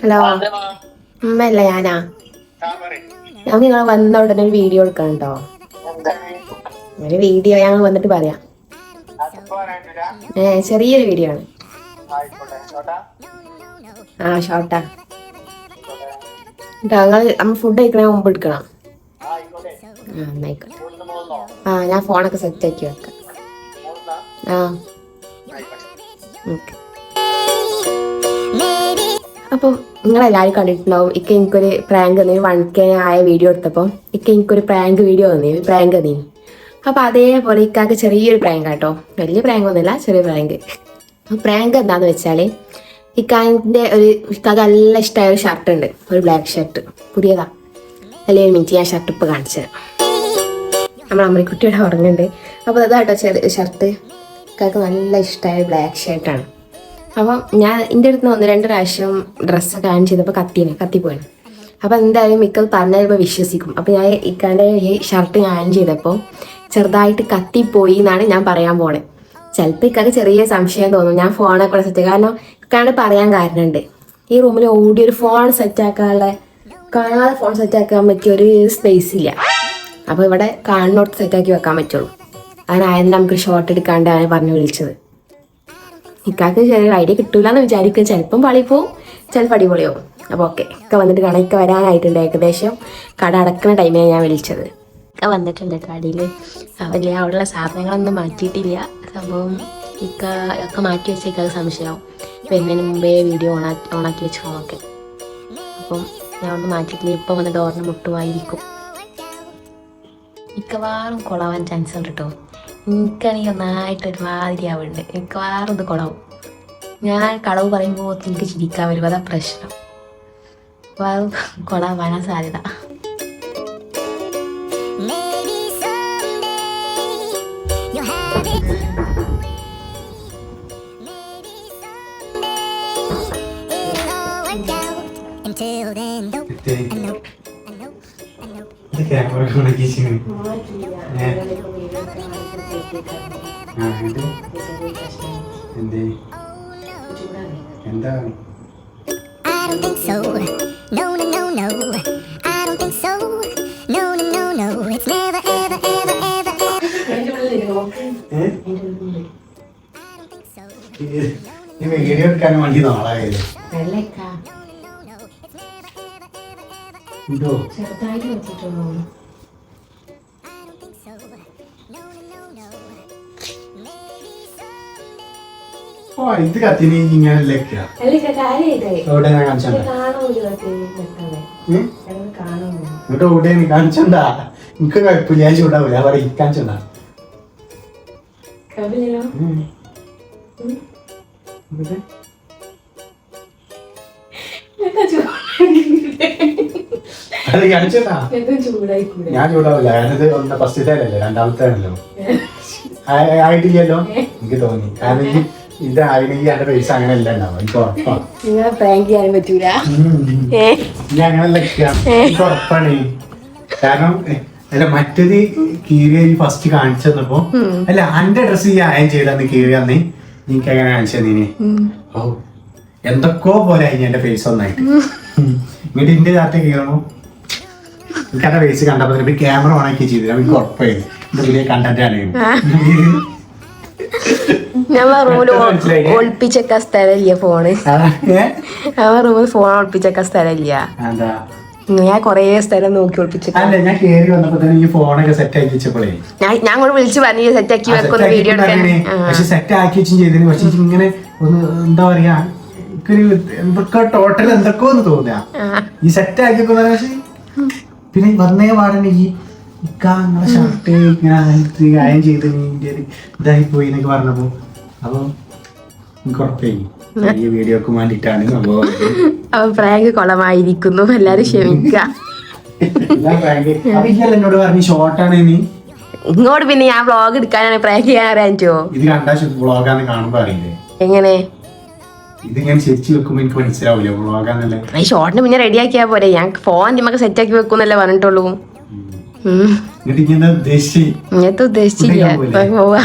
Hello. അമ്മയല്ല ഞാനാ? ഞാൻ നിങ്ങൾ വന്ന ഉടനെ ഒരു വീഡിയോ എടുക്കണം കേട്ടോ ഒരു വീഡിയോ ഞങ്ങൾ വന്നിട്ട് പറയാം. ഏ ചെറിയൊരു വീഡിയോ ആണ്. ആ ഷോർട്ടാ കേട്ടോ ഞങ്ങൾ നമ്മൾ ഫുഡ് കഴിക്കണ മുമ്പ് എടുക്കണം. ആ എന്നായിക്കോട്ടെ. ആ ഞാൻ ഫോണൊക്കെ സെറ്റ് ആക്കി വെക്കാം. ആ. ഓക്കെ. അപ്പം നിങ്ങളെല്ലാവരും കണ്ടിട്ടുണ്ടാവും ഇക്ക എനിക്കൊരു പ്രാങ്ക് തന്നെ വൺ കെ ആയ വീഡിയോ എടുത്തപ്പോൾ ഇക്ക എനിക്കൊരു പ്രാങ്ക് വീഡിയോ തന്നെ പ്രാങ്ക് തന്നെ അപ്പോൾ അതേപോലെ ഇക്കാക്ക് ചെറിയൊരു പ്രാങ്ക് കേട്ടോ വലിയ പ്രാങ്ക് ഒന്നുമില്ല ചെറിയ പ്രാങ്ക് പ്രാങ്ക് എന്താണെന്ന് വെച്ചാൽ ഇക്കാന്റെ ഒരു ഇക്കാക്ക് നല്ല ഇഷ്ടമായ ഒരു ഷർട്ട് ഉണ്ട് ഒരു ബ്ലാക്ക് ഷർട്ട് പുതിയതാ. അല്ലേ ഒരു ഞാൻ ഷർട്ട് ഇപ്പോൾ കാണിച്ചു തരാം. നമ്മൾ അമ്മക്കുട്ടിയുടെ ഉറങ്ങുന്നുണ്ട്. അപ്പോൾ അതാട്ടോ ചെറിയ ഷർട്ട് ഇക്കാക്ക് നല്ല ഇഷ്ടമായ ബ്ലാക്ക് ഷർട്ടാണ് അപ്പം ഞാൻ എന്റെ അടുത്ത് ഒന്ന് രണ്ട് പ്രാവശ്യം ഡ്രസ്സ് ആൻ ചെയ്തപ്പോൾ കത്തീനെ കത്തിപ്പോയാണ് അപ്പം എന്തായാലും മിക്കൽ ഇപ്പോൾ വിശ്വസിക്കും. അപ്പം ഞാൻ ഇക്കാന്റെ ഈ ഷർട്ട് ഞാൻ ചെയ്തപ്പോൾ ചെറുതായിട്ട് കത്തിപ്പോയി എന്നാണ് ഞാൻ പറയാൻ പോണേ. ചിലപ്പോൾ ഇക്കൊക്കെ ചെറിയ സംശയം തോന്നും. ഞാൻ ഫോണൊക്കെ കൂടെ സെറ്റ് കാരണം ഇക്കാണ്ട് പറയാൻ കാരണമുണ്ട് ഈ റൂമിൽ ഓടി ഒരു ഫോൺ സെറ്റാക്കാനുള്ള കാണാതെ ഫോൺ സെറ്റാക്കാൻ പറ്റിയ ഒരു സ്പേസ് ഇല്ല. അപ്പോൾ ഇവിടെ കാണുന്നോട്ട് സെറ്റാക്കി വെക്കാൻ പറ്റുള്ളൂ. അതിനായത് നമുക്ക് ഷോർട്ട് എടുക്കാണ്ടാണ് പറഞ്ഞു വിളിച്ചത്. ഇക്കാക്ക് ചെറിയൊരു ഐഡിയ കിട്ടൂല എന്ന് വിചാരിക്കും. ചിലപ്പം പളി പോവും ചിലപ്പോൾ അടിപൊളിയാവും. അപ്പോൾ ഓക്കെ ഇക്ക വന്നിട്ട് കടയ്ക്ക് വരാനായിട്ടുണ്ട് ഏകദേശം. കട അടക്കുന്ന ടൈമിലാണ് ഞാൻ വിളിച്ചത്. ഇക്ക വന്നിട്ടുണ്ട് കടയിൽ വലിയ അവിടെയുള്ള സാധനങ്ങളൊന്നും മാറ്റിയിട്ടില്ല. സംഭവം ഇക്ക ഒക്കെ മാറ്റി വെച്ചേക്കാതെ സംശയമാവും. വരുന്നതിന് മുമ്പേ വീഡിയോ ഓണാക്കി ഓണാക്കി വെച്ചോണൊക്കെ അപ്പം ഞാൻ ഒന്ന് മാറ്റിയിട്ടില്ല. ഇപ്പം വന്ന് ഡോറിന് മുട്ടുമായിരിക്കും മിക്കവാറും കൊളാവാൻ ചാൻസ് ഉണ്ട് കേട്ടോ. എനിക്കാണെങ്കിൽ ഒന്നായിട്ട് ഒരുമാതിരി ആവുന്നുണ്ട്. മിക്കവാറും ഇത് കുളവ്. ഞാൻ കളവ് പറയുമ്പോൾ എനിക്ക് ചിരിക്കാൻ വരും. അതാ പ്രശ്നം. വേറെ കൊളാവാനാ സാധ്യത. Maybe it. Don't think so. ഇത് ഈ വീഡിയോ എടുക്കാൻ വേണ്ടി നാളായത് എന്തോ ചെറുതായിട്ട് വെച്ചിട്ടുള്ളൂ. ഓ ഇത് കത്തിന് ഇങ്ങനെ ലെക്കാ എവിടെ ഞാൻ എന്നിട്ട് എവിടെ കാണിച്ചണ്ട എനിക്ക് കുഴപ്പമില്ല ഞാൻ ചൂടാവില്ല ഞാൻ പറയും കാണിച്ചണ്ട കുഴപ്പമില്ലല്ലോ അത് ഞാൻ ചൂടാവില്ല ഞാനിത് ഒന്ന് ഫസ്റ്റ് അല്ലേ രണ്ടാമത്തെ ആണല്ലോ ആയിട്ടില്ലല്ലോ? എനിക്ക് തോന്നി. കാരണം ഈ ഇതായിരുന്നെങ്കിൽ എന്റെ പൈസ അങ്ങനെ അല്ല ഉണ്ടാവും എനിക്ക് ഉറപ്പാണ് ഇനി അങ്ങനല്ല എനിക്ക് ഉറപ്പാണ്. കാരണം അല്ല മറ്റേത് കീറിയ ഫസ്റ്റ് കാണിച്ചു തന്നപ്പോ അല്ല എന്റെ ഡ്രസ് ഈ അയൻ ചെയ്തന്ന് കീറിയന്ന് എനിക്ക് അങ്ങനെ കാണിച്ചു നീ ഓ എന്തൊക്കെയോ പോലെ ആയി എന്റെ ഫേസ് ഒന്നായിട്ട്. എന്നിട്ട് ഇന്റെ ചാർട്ട് കീറണോ എനിക്ക് കണ്ടപ്പോൾ ഫേസ് കണ്ടപ്പോ തന്നെ ക്യാമറ ഓണാക്കി ചെയ്തില്ല എനിക്ക് ഉറപ്പായിരുന്നു ഇത് വലിയ കണ്ടന്റ് ആണ്. ഞമ്മ റൂമിൽ മനസ്സിലായില്ലേ? ഒളിപ്പിച്ചൊക്കെ സ്ഥലമില്ല ഫോണ്. ആ, ഏ? ഞമ്മ റൂമിൽ ഫോൺ ഒളിപ്പിച്ചൊക്കെ സ്ഥലമില്ല. എന്താ ഞാൻ കൊറേ സ്ഥലം നോക്കി ഞാൻ കേറി വന്നപ്പോ തന്നെ ഈ ഫോണൊക്കെ സെറ്റ് ആക്കി വെച്ചപ്പോഴേ. ഞാൻ ഞാൻ കൂടെ വിളിച്ച് പറഞ്ഞു സെറ്റ് ആക്കി വെക്കുന്ന വീഡിയോ. പക്ഷെ സെറ്റ് ആക്കി വെച്ചും ചെയ്തതിന് പക്ഷെ ഇങ്ങനെ ഒന്ന് എന്താ പറയാ എനിക്കൊരു എന്തൊക്കെ ടോട്ടൽ എന്തൊക്കെ ഒന്ന് തോന്നുക ഈ സെറ്റ് ആക്കി പക്ഷെ പിന്നെ വന്നേ പാടന്നെ ഈ ഇക്കാങ്ങളെ ഷർട്ട് ഇങ്ങനെ ആയിട്ട് അയൺ ചെയ്ത് ഇന്ത്യയിൽ ഒരു ഇതായി പോയി എന്നൊക്കെ പറഞ്ഞപ്പോ അപ്പൊ എനിക്ക് ഉറപ്പായി. ഈ വീഡിയോക്ക് വേണ്ടിട്ടാണ് സംഭവം അപ്പൊ പ്രാങ്ക് കൊളമായിരിക്കുന്നു. എല്ലാരും ക്ഷമിക്കുക എന്നോട് പറഞ്ഞു ഷോർട്ടാണ് നീ ഇങ്ങോട്ട് പിന്നെ ഞാൻ വ്ളോഗ് എടുക്കാനാണ് പ്രാങ്ക് ചെയ്യാൻ അറിയാൻ ഇത് കണ്ടാ വ്ളോഗാന്ന് കാണുമ്പോ അറിയില്ലേ? എങ്ങനെ? ഇതിങ്ങനെ ശരിച്ചു വെക്കുമ്പോ എനിക്ക് മനസ്സിലാവില്ല വ്ളോഗാന്നല്ലേ ഈ ഷോർട്ടിന് പിന്നെ റെഡി ആക്കിയാ പോരെ. ഞാൻ ഫോൺ നമുക്ക് സെറ്റ് ആക്കി വെക്കുന്നല്ലേ പറഞ്ഞിട്ടുള്ളൂ. എന്നിട്ട് ഇങ്ങനെ ഉദ്ദേശിച്ചു? ഇങ്ങനത്തെ ഉദ്ദേശിച്ചില്ല. പോവാ.